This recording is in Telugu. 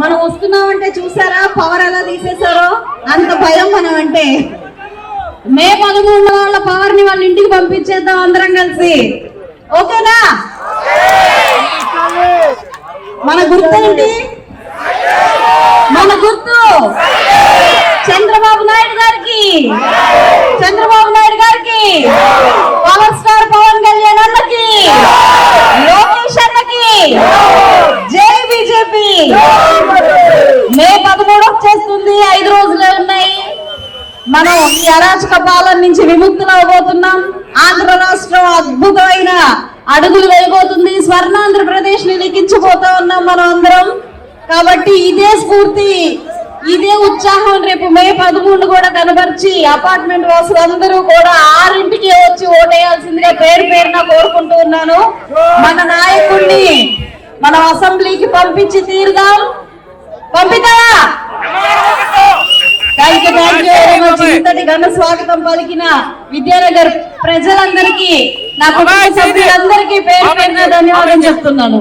మనం వస్తున్నామంటే చూసారా? పవర్ ఎలా తీసేశారో? అంత భయం మనం అంటే మే పదమూడు వాళ్ళ పవర్ని వాళ్ళ ఇంటికి పంపించేద్దాం అందరం కలిసి. ఓకేనా? మన గుర్తేంటి మన గుర్తు? చంద్రబాబు నాయుడు గారికి. చంద్రబాబు నాయుడు గారికి. పవర్ స్టార్ పవన్ కళ్యాణ్ అన్నకి. లోకేష్ అన్నకి. జై బీజేపీ. ఎన్ని ఐదు రోజులే ఉన్నాయి. మనం ఈ అరాచక పాలన నుంచి విముక్తులు అవబోతున్నాం. ఆంధ్ర రాష్ట్రం అద్భుతమైన అడుగులు వేయబోతుంది. స్వర్ణాంధ్రప్రదేశ్ని లిఖించబోతా ఉన్నాం మనం అందరం. కాబట్టి ఇదే స్ఫూర్తి ఇదే ఉత్సాహం రేపు మే పదమూడు కూడా కనబరిచి అపార్ట్మెంట్ వాసులు అందరూ కూడా ఆరింటికి వచ్చి ఓటేయాల్సిందిగా పేరు పేరున కోరుకుంటూ ఉన్నాను. మన నాయకుడిని మనం అసెంబ్లీకి పంపించి తీరుదాం. పంపితావా? ఇంతటి ఘన స్వాగతం పలికిన విద్యానగర్ ప్రజలందరికీ నా కుటుంబ సభ్యులందరికీ పేరు పేరున ధన్యవాదం చెప్తున్నాను.